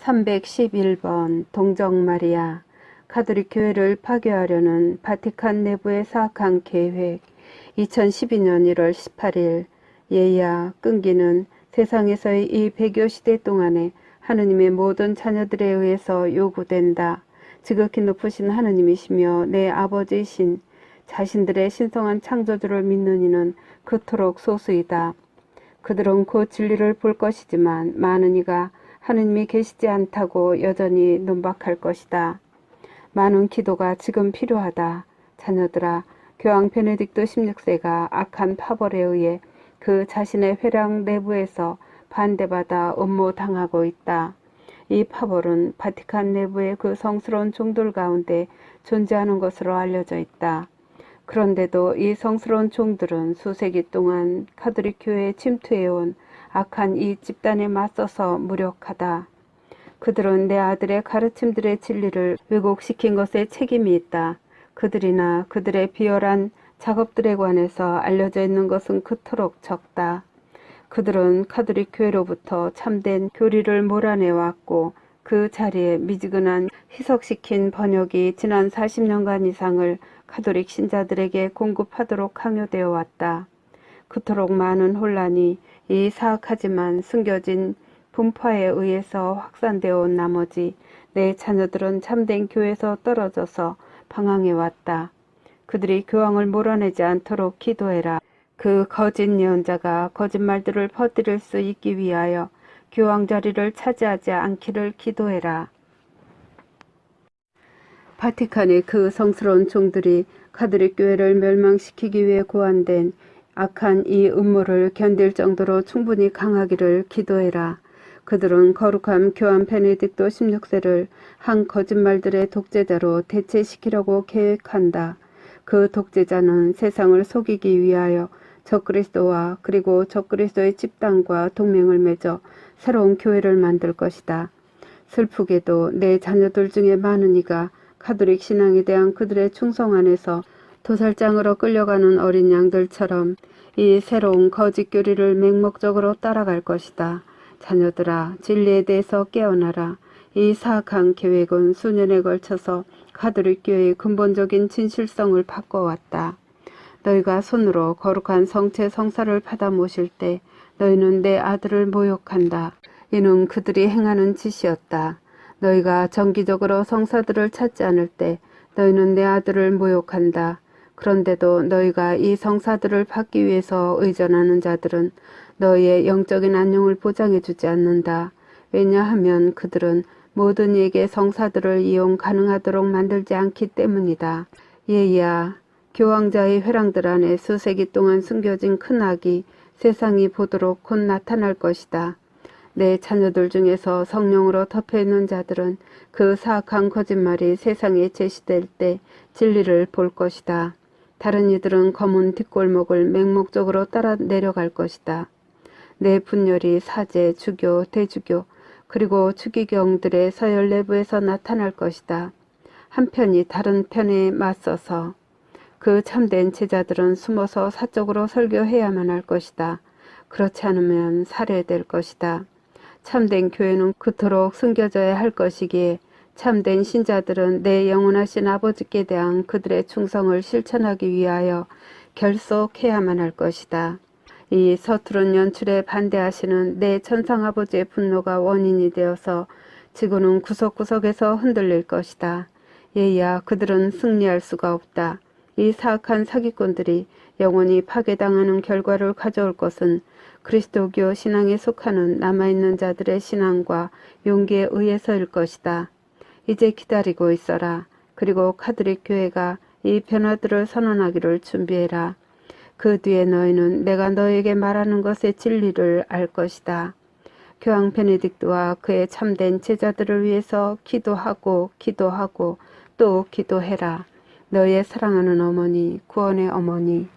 311번 동정마리아 카톨릭 교회를 파괴하려는 바티칸 내부의 사악한 계획 2012년 1월 18일 예야 끈기는 세상에서의 이 배교 시대 동안에 하느님의 모든 자녀들에 의해서 요구된다. 지극히 높으신 하느님이시며 내 아버지이신 자신들의 신성한 창조주를 믿는 이는 그토록 소수이다. 그들은 그 진리를 볼 것이지만 많은 이가 하느님이 계시지 않다고 여전히 논박할 것이다. 많은 기도가 지금 필요하다. 자녀들아, 교황 베네딕토 16세가 악한 파벌에 의해 그 자신의 회랑 내부에서 반대받아 음모당하고 있다. 이 파벌은 바티칸 내부의 그 성스러운 종들 가운데 존재하는 것으로 알려져 있다. 그런데도 이 성스러운 종들은 수세기 동안 카톨릭 교회에 침투해온 악한 이 집단에 맞서서 무력하다. 그들은 내 아들의 가르침들의 진리를 왜곡시킨 것에 책임이 있다. 그들이나 그들의 비열한 작업들에 관해서 알려져 있는 것은 그토록 적다. 그들은 카톨릭 교회로부터 참된 교리를 몰아내왔고 그 자리에 미지근한 희석시킨 번역이 지난 40년간 이상을 카톨릭 신자들에게 공급하도록 강요되어 왔다. 그토록 많은 혼란이 이 사악하지만 숨겨진 분파에 의해서 확산되어 온 나머지 내 자녀들은 참된 교회에서 떨어져서 방황해 왔다. 그들이 교황을 몰아내지 않도록 기도해라. 그 거짓 예언자가 거짓말들을 퍼뜨릴 수 있기 위하여 교황 자리를 차지하지 않기를 기도해라. 바티칸의 그 성스러운 종들이 카톨릭 교회를 멸망시키기 위해 고안된 악한 이 음모를 견딜 정도로 충분히 강하기를 기도해라. 그들은 거룩한 교황 베네딕토 16세를 한 거짓말들의 독재자로 대체시키려고 계획한다. 그 독재자는 세상을 속이기 위하여 적그리스도와 그리고 적그리스도의 집단과 동맹을 맺어 새로운 교회를 만들 것이다. 슬프게도 내 자녀들 중에 많은 이가 카톨릭 신앙에 대한 그들의 충성 안에서 도살장으로 끌려가는 어린 양들처럼 이 새로운 거짓 교리를 맹목적으로 따라갈 것이다. 자녀들아 진리에 대해서 깨어나라. 이 사악한 계획은 수년에 걸쳐서 카톨릭 교회의 근본적인 진실성을 바꿔왔다. 너희가 손으로 거룩한 성체 성사를 받아 모실 때 너희는 내 아들을 모욕한다. 이는 그들이 행하는 짓이었다. 너희가 정기적으로 성사들을 찾지 않을 때 너희는 내 아들을 모욕한다. 그런데도 너희가 이 성사들을 받기 위해서 의존하는 자들은 너희의 영적인 안녕을 보장해 주지 않는다. 왜냐하면 그들은 모든 이에게 성사들을 이용 가능하도록 만들지 않기 때문이다. 예야, 교황자의 회랑들 안에 수세기 동안 숨겨진 큰 악이 세상이 보도록 곧 나타날 것이다. 내 자녀들 중에서 성령으로 덮여있는 자들은 그 사악한 거짓말이 세상에 제시될 때 진리를 볼 것이다. 다른 이들은 검은 뒷골목을 맹목적으로 따라 내려갈 것이다. 내 분열이 사제, 주교, 대주교, 그리고 추기경들의 서열 내부에서 나타날 것이다. 한편이 다른 편에 맞서서 그 참된 제자들은 숨어서 사적으로 설교해야만 할 것이다. 그렇지 않으면 살해될 것이다. 참된 교회는 그토록 숨겨져야 할 것이기에 참된 신자들은 내 영원하신 아버지께 대한 그들의 충성을 실천하기 위하여 결속해야만 할 것이다. 이 서투른 연출에 반대하시는 내 천상아버지의 분노가 원인이 되어서 지구는 구석구석에서 흔들릴 것이다. 예야 그들은 승리할 수가 없다. 이 사악한 사기꾼들이 영원히 파괴당하는 결과를 가져올 것은 그리스도교 신앙에 속하는 남아있는 자들의 신앙과 용기에 의해서일 것이다. 이제 기다리고 있어라. 그리고 카톨릭 교회가 이 변화들을 선언하기를 준비해라. 그 뒤에 너희는 내가 너에게 말하는 것의 진리를 알 것이다. 교황 베네딕트와 그의 참된 제자들을 위해서 기도하고 기도하고 또 기도해라. 너의 사랑하는 어머니, 구원의 어머니,